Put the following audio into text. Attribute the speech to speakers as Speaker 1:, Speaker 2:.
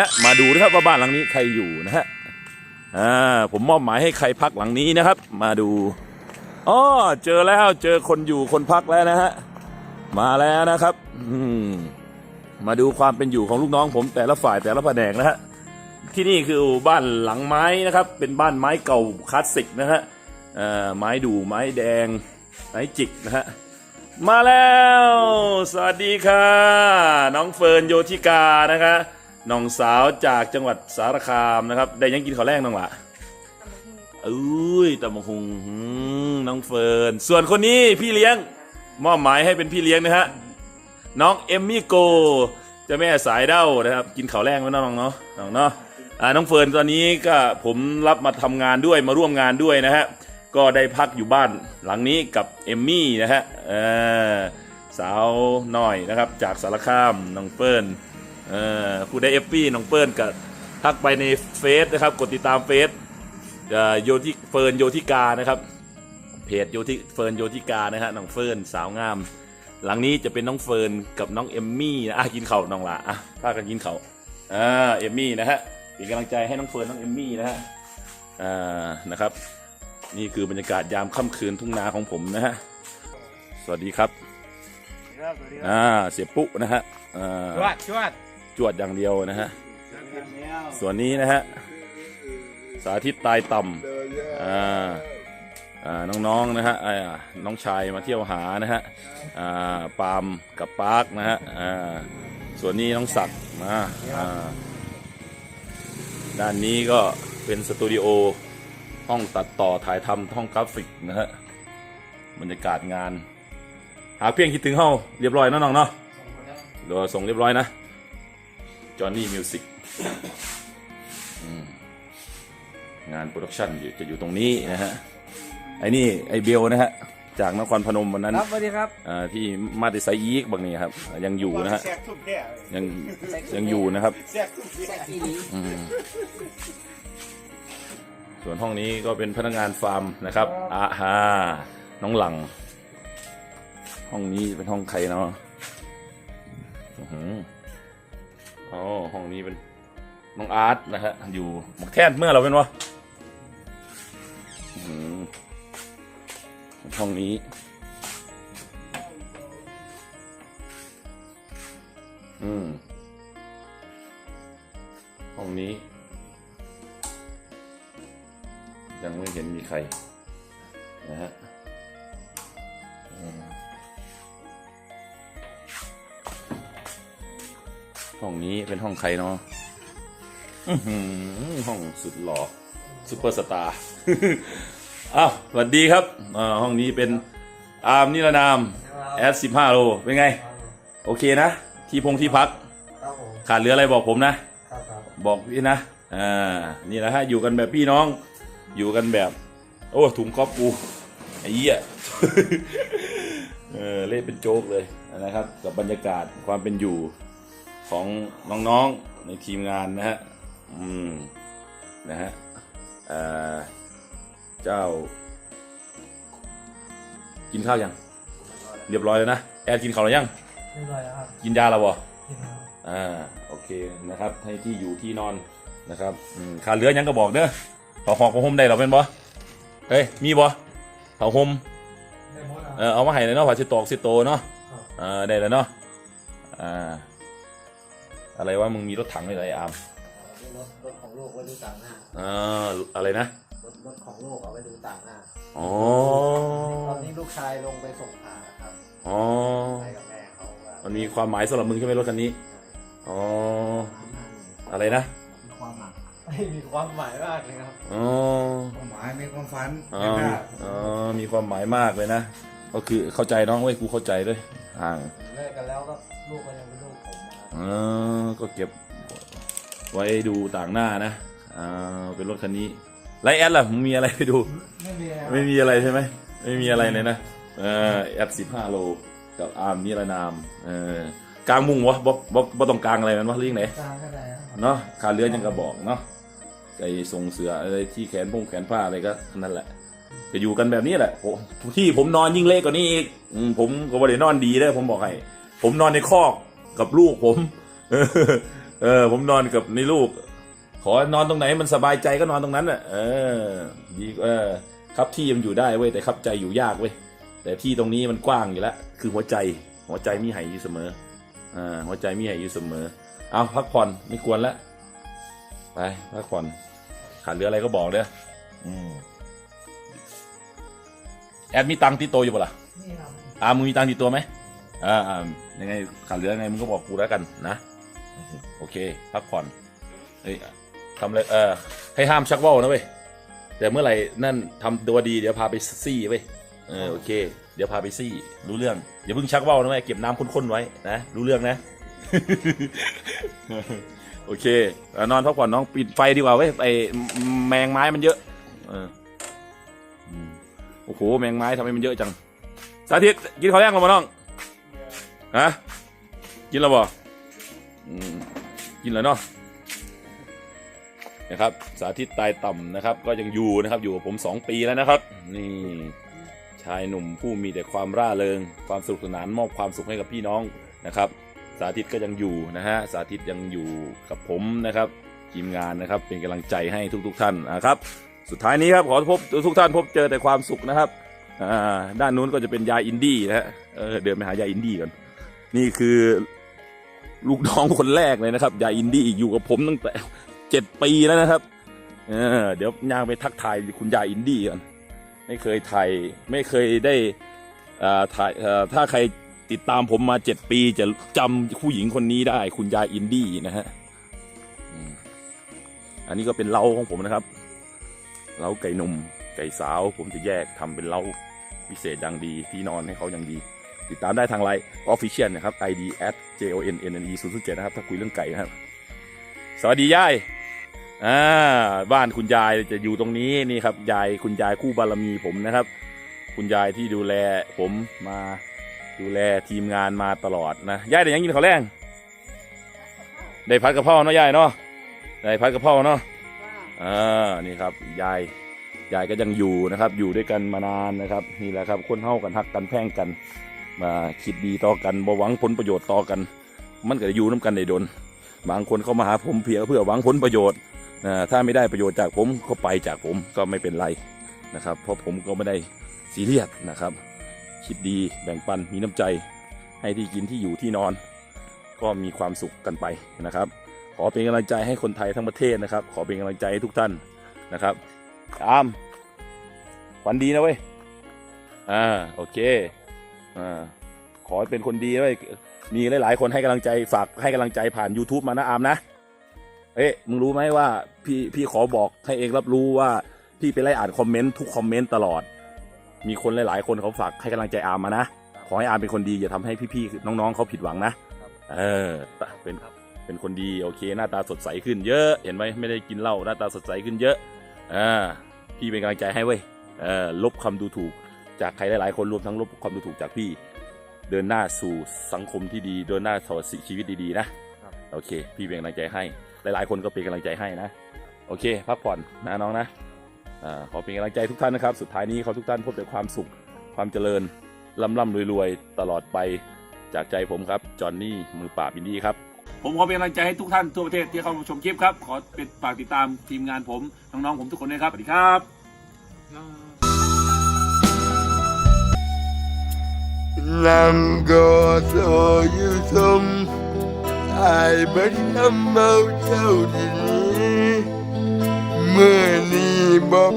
Speaker 1: นะมาดูนะครับว่าบ้านหลังนี้ใครอยู่นะฮะอ่าผมมอบหมายให้ใครพักหลังนี้นะครับ มาดูอ๋อเจอแล้วเจอคนอยู่คนพักแล้วนะฮะมาแล้วนะครับอืมมาดูความเป็นอยู่ของลูกน้องผมแต่ละฝ่ายแต่ละแผนกนะฮะที่นี่คือบ้านหลังไม้นะครับ เป็นบ้านไม้เก่าคลาสสิกนะฮะอ่อไม้ดูไม้แดง ไม้จิกนะฮะมาแล้ว สวัสดีค่ะ น้องเฟิร์นโยธิกานะคะ น้องสาวจากจังหวัดสารคามนะครับ ได้ยังกินข้าวแรกน้องหละอุ้ยตะมงคงอืมน้องเฟิร์น ส่วนคนนี้พี่เลี้ยงมอบหมายให้เป็นพี่เลี้ยงนะฮะน้องเอมมี่โกเจะแม่สายเด้านะครับ กินข้าวแรงไหมน้องเนาะน้องเนาะอ่าน้องเฟิร์นตอนนี้ก็ผมรับมาทำงานด้วยมาร่วมงานด้วยนะฮะก็ได้พักอยู่บ้านหลังนี้กับเอมมี่นะฮะเออสาวน้อยนะครับจากสารคามน้องเฟิร์น เออผู้ได้เอฟปี้น้องเฟิร์นก็ทักไปในเฟซนะครับ กดติดตามเฟซเอ่อโยธิเฟิร์นโยธิกานะครับ เพจโยธิเฟิร์นโยธิกานะฮะน้องเฟิร์นสาวงาม หลังนี้จะเป็นน้องเฟิร์นกับน้องเอมมี่นะอะกินเข่าวน้องละอะพากันกินเข่าวอ่าเอมมี่นะฮะเป็นกำลังใจให้น้องเฟิร์นน้องเอมมี่นะฮะอ่านะครับ นี่คือบรรยากาศยามค่ำคืนทุ่งนาของผมนะฮะสวัสดีครับ
Speaker 2: ครับสวัสดีครับ
Speaker 1: อ่าเสียปุ๊นะฮะอ่า
Speaker 2: จวดจวด
Speaker 1: จวดอย่างเดียวนะฮะ ส่วนนี้นะฮะ สาธิตตายต่ำอ่าอ่าน้องๆนะฮะอ่าน้องชายมาเที่ยวหานะฮะอ่าปาล์มกับปาร์คนะฮะอ่าส่วนนี้น้องศักดิ์นะอ่าด้านนี้ก็เป็นสตูดิโอห้องตัดต่อถ่ายทำห้องกราฟิกนะฮะบรรยากาศงาน หาเพียงคิดถึงเฮาเรียบร้อยเนาะน้องเนาะเดี๋ยวส่งเรียบร้อยนะ จอห์นนี่มิวสิกงานโปรดักชันอยู่จะอยู่ตรงนี้นะฮะ ไอ้นี่ไอเบลนะฮะ จากนครพนมวันนั้น
Speaker 2: ครับสวัสดีครับ
Speaker 1: อ่าที่มาติไซยีกบางนี่ครับ ยังอยู่นะฮะ
Speaker 2: แซกทุบแพ้
Speaker 1: ยังยังอยู่นะครับ
Speaker 2: แซกทุบแพ้
Speaker 1: อืมส่วนห้องนี้ก็เป็นพนักงานฟาร์มนะครับอาฮาน้องหลัง ห้องนี้เป็นห้องใครเนาะอื้อหื อ๋อห้องนี้เป็นน้องอาร์ตนะฮะอยู่หมกแท่นเมื่อเราเป็นวะห้องนี้อืมห้องนี้ ยังไม่เห็นมีใครนะฮะ ห้องนี้เป็นห้องใครเนาะอื้อหือห้องสุดหล่อซุปเปอร์สตาร์อ้าวสวัสดีครับอ่าห้องนี้เป็นอาร์มนิรนามแอดสิบห้าโลเป็นไง โอเคนะ ที่พงที่พัก
Speaker 2: ครับผม
Speaker 1: ขาดเหลืออะไรบอกผมนะ
Speaker 2: ครับครับ
Speaker 1: บอกพี่นะ อ่า นี่แหละฮะ อยู่กันแบบพี่น้อง อยู่กันแบบ โอ้ ถุงครอบกู ไอ้เหี้ยเออเล่นเป็นโจ๊กเลยนะครับ กับบรรยากาศความเป็นอยู่ ของน้องๆในทีมงานนะฮะ อืม นะฮะอ่าเจ้า กินข้าวยัง เรียบร้อยแล้วนะ แอดกินข้าวหรือยัง
Speaker 2: เรียบร้อยแล้วครับ
Speaker 1: กินยาแล้วบ่
Speaker 2: กินแล้ว
Speaker 1: อ่า โอเคนะครับ ให้ที่อยู่ที่นอนนะครับอืมขาดเหลือหยังก็บอกเด้อเผาหอกผ้าห่มได้หรอเป็นบ่เฮ้ย มีบ่เผาห่ม
Speaker 2: ได้หมดแล้ว
Speaker 1: เออเอามาให้เลยเนาะผ้าเชิดตอกสิโตเนาะ
Speaker 2: ครับ
Speaker 1: อ่าได้แล้วเนาะอ่า อะไรว่ามึงมีรถถังเลยเหรอไอ้อาม
Speaker 3: รถรถของโลกไว้ดูต่างหน้า
Speaker 1: อ่าอะไรนะ
Speaker 3: รถรถของโลกเอาไว้ดูต่างหน้า
Speaker 1: อ๋อ
Speaker 3: ตอนนี้ลูกชายลงไปส่งผ่าครับ
Speaker 1: อ๋อ
Speaker 3: ไปกับแม่เขาว่า
Speaker 1: มันมีความหมายสำหรับมึงใช่ไหมรถคันนี้อ๋ออะไรนะ
Speaker 3: มีความหมายไม่มีความหมายมากเลยครับ
Speaker 1: อ๋อ
Speaker 2: ความหมายมีความฝัน
Speaker 1: อ๋ออ๋อมีความหมายมากเลยนะก็คือเข้าใจน้องเว้ยกูเข้าใจด้วยห่าง
Speaker 3: เลิกกันแล้วก็ลูกก็ยัง
Speaker 1: ออก็เก็บไว้ดูต่างหน้านะอ่าเป็นรถคันนี้ไลแอดล่ะมึงมีอะไรไปดู
Speaker 3: ไม่มีอะไร
Speaker 1: ไม่มีอะไรใช่ไหมไม่มีอะไรเลยนะเออแอดสิบห้าโลกับอาร์มนิรนามเออกลางมุงวะบ่บ่บ่ต้องกลางอะไรมันวะเรื่องไหน
Speaker 3: กลางก็ได้ครับ
Speaker 1: เนาะขาเรือยังกระบอกเนาะไอ้ทรงเสืออะไรที่แขนพงแขนผ้าอะไรก็นั่นแหละก็อยู่กันแบบนี้แหละโอ้ที่ผมนอนยิ่งเล็กกว่านี้อีกอืมผมก็บ่ได้นอนดีเลยผมบอกให้ผมนอนในคอก กับลูกผมเออออ ผมนอนกับในลูก ขอนอนตรงไหนมันสบายใจก็นอนตรงนั้นอะเออดีเออ ครับที่มันอยู่ได้เว้ยแต่ครับใจอยู่ยากเว้ยแต่ที่ตรงนี้มันกว้างอยู่แล้วคือหัวใจ หัวใจมีไหอยู่เสมออ่าหัวใจมีไหอยู่เสมอ เอาพักผ่อนไม่กวนแล้วไปพักผ่อนขาดเหลืออะไรก็บอกเด้ออืมแอดมีตังค์ที่โตวอยู่ปะล่ะ
Speaker 3: นี่ครับ
Speaker 1: อามึงมีตังค์ติดตัวไหม อ่าอ่ายังไงขาดเหลือยังไงมึงก็บอกกูแล้วกันนะโอเค พักผ่อนเฮ้ยทำอะไรเออให้ห้ามชักว่าวนะเว้ยแต่เมื่อไหร่นั่นทำตัวดีเดี๋ยวพาไปซี่เว้ยเออโอเค เดี๋ยวพาไปซี่ รู้เรื่องอย่าเพิ่งชักว่าวนะเว้ยเก็บน้ำข้นๆไว้นะรู้เรื่องนะ โอเคเอานอนพักผ่อนน้องปิดไฟดีกว่าเว้ยไอแมงไม้มันเยอะเอออืมโอ้โหแมงไม้ทำไมมันเยอะจัง สาธิตกินข้าวย่างกันมาน้อง ฮะกินแล้วบ่อืมกินแล้วเนาะนะครับ สาธิตตายต่ำนะครับ ก็ยังอยู่นะครับอยู่กับผมสองปีแล้วนะครับ นี่ชายหนุ่มผู้มีแต่ความร่าเริง ความสนุกสนานมอบความสุขให้กับพี่น้องนะครับ สาธิตก็ยังอยู่นะฮะสาธิตยังอยู่กับผมนะครับทีมงานนะครับ เป็นกำลังใจให้ทุกๆท่านนะครับ สุดท้ายนี้ครับขอพบทุกท่านพบเจอแต่ความสุขนะครับอ่าด้านนู้นก็จะเป็นยาอินดี้นะฮะเเดินไปหายาอินดี้ก่อน นี่คือลูกน้องคนแรกเลยนะครับยายอินดี้อยู่กับผมตั้งแต่เจ็ดปีแล้วนะครับเออเดี๋ยวย่างไปทักทายคุณยายอินดี้ก่อนไม่เคยถ่ายไม่เคยได้อ่าถ่ายเอ่อถ้าใครติดตามผมมาเจ็ดปีจะจำผู้หญิงคนนี้ได้ คุณยายอินดี้นะฮะอืมอันนี้ก็เป็นเล้าของผมนะครับเล้าไก่หนุ่มไก่สาว ผมจะแยกทำเป็นเล้าพิเศษอย่างดีที่นอนให้เขาอย่างดี ติดตามได้ทางไลน์ Official นะครับ ID at j o n n n e 0 7นะครับ ถ้าคุยเรื่องไก่นะครับ สวัสดียายอ่าบ้านคุณยายจะอยู่ตรงนี้นี่ครับยายคุณยายคู่บารมีผมนะครับ คุณยายที่ดูแลผมมาดูแลทีมงานมาตลอดนะยายได้ยังกินข้าวแรงได้พัดกระเพราเนาะยายเนาะได้พัดกระเพราเนาะอ่านี่ครับยายยายก็ยังอยู่นะครับ อยู่ด้วยกันมานานนะครับ นี่แหละครับคนเฮากันฮักกันแพ่งกัน มาคิดดีต่อกันบ่หวังผลประโยชน์ต่อกัน มันก็จะอยู่น้ากันได้ดน บางคนเข้ามาหาผมเพียงเพื่อหวังผลประโยชน์นะถ้าไม่ได้ประโยชน์จากผมก็ไปจากผมก็ไม่เป็นไรนะครับ เพราะผมก็ไม่ได้ซีเรียสนะครับ คิดดีแบ่งปันมีน้ำใจ ให้ที่กินที่อยู่ที่นอน ก็มีความสุขกันไปนะครับ ขอเป็นกำลังใจให้คนไทยทั้งประเทศนะครับ ขอเป็นกำลังใจให้ทุกท่านนะครับอามฝันดีนะเว้ยอ่าโอเค อ่าขอเป็นคนดีเว้ยมีหลาย ๆ คนให้กำลังใจฝากให้กำลังใจผ่าน YouTube มานะอามนะ เอ๊ะมึงรู้ไหมว่าพี่พี่ขอบอกให้เองรับรู้ว่าพี่ไปไล่อ่านคอมเมนต์ทุกคอมเมนต์ตลอด มีคนหลาย ๆ คนเขาฝากให้กำลังใจอามมานะ ขอให้อามเป็นคนดีอย่าทำให้พี่ ๆ น้อง ๆเขาผิดหวังนะ เออเป็นเป็นคนดีโอเค หน้าตาสดใสขึ้นเยอะ เห็นไหมไม่ได้กินเหล้าหน้าตาสดใสขึ้นเยอะอ่าพี่เป็นกำลังใจให้เว้ยเออลบคำดูถูก จากใครหลายๆ คนรวมทั้งลบความดูถูกจากพี่ เดินหน้าสู่สังคมที่ดี เดินหน้าสู่ชีวิตดีๆนะโอเค พี่เป็นกำลังใจให้ หลายๆ คนก็เป็นกำลังใจให้นะ โอเค พักผ่อนนะน้องนะอ่าขอเป็นกำลังใจทุกท่านนะครับ สุดท้ายนี้ขอทุกท่านพบแต่ความสุข ความเจริญร่ำร่ำรวยๆ ตลอดไปจากใจผมครับ จอห์นนี่ มือปราบอินดี้ครับ ผมขอเป็นกำลังใจให้ทุกท่านทั่วประเทศที่เข้ามาชมคลิปครับ ขอเป็นฝากติดตามทีมงานผม น้องๆ ผมทุกคนด้วยครับ สวัสดีครับ
Speaker 4: làm gò thò như sông ai bất thăm bao châu đình mưa ni bóp